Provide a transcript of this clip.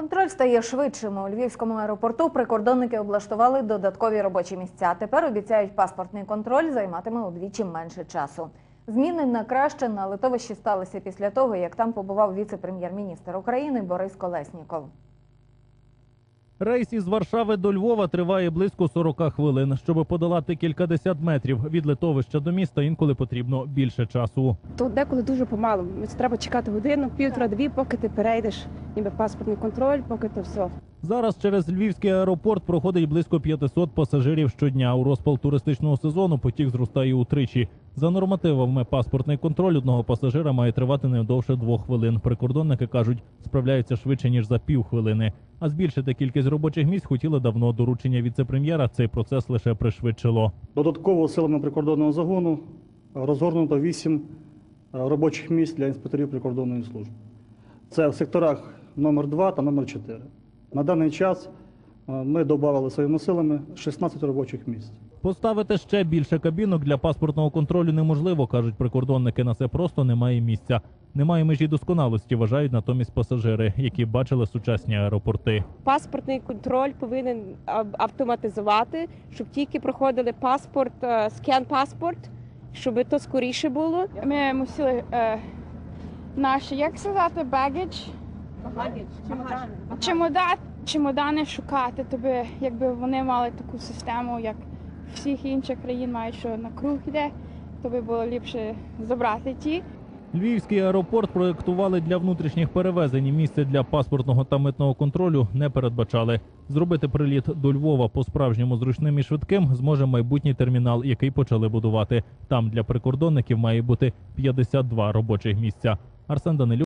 Контроль стає швидшим. У львівському аеропорту прикордонники облаштували додаткові робочі місця. Тепер обіцяють, паспортний контроль займатиме удвічі менше часу. Зміни на краще на литовищі сталися після того, як там побував віце-прем'єр-міністр України Борис Колесніков. Рейс із Варшави до Львова триває близько 40 хвилин. Щоб подолати кількадесят метрів від литовища до міста, інколи потрібно більше часу. То деколи дуже помало. Треба чекати годину, півтора-дві, поки ти перейдеш ніби паспортний контроль, поки то все. Зараз через львівський аеропорт проходить близько 500 пасажирів щодня. У розпал туристичного сезону потік зростає утричі. За нормативами паспортний контроль одного пасажира має тривати не довше двох хвилин. Прикордонники кажуть, справляються швидше ніж за півхвилини. А збільшити кількість робочих місць хотіли давно. Доручення віце-прем'єра цей процес лише пришвидшило. Додатково силами прикордонного загону розгорнуто 8 робочих місць для інспекторів прикордонної служби. Це в секторах номер 2 та номер 4. На даний час е, ми додали своїми силами 16 робочих місць. Поставити ще більше кабінок для паспортного контролю неможливо, кажуть прикордонники. На це просто немає місця. Немає межі досконалості, вважають натомість пасажири, які бачили сучасні аеропорти. Паспортний контроль повинен автоматизувати, щоб тільки проходили паспорт, е, скан паспорт, щоб то скоріше було. Ми мусили е, наші, як сказати, baggage, чемодан, чемодани шукати, тобі, якби вони мали таку систему, як всіх інших країн мають, що на круг іде, тобі було ліпше забрати ті. Львівський аеропорт проєктували для внутрішніх перевезень. і Місце для паспортного та митного контролю не передбачали. Зробити приліт до Львова по справжньому зручним і швидким зможе майбутній термінал, який почали будувати. Там для прикордонників має бути 52 робочих місця. Арсен Данилюк.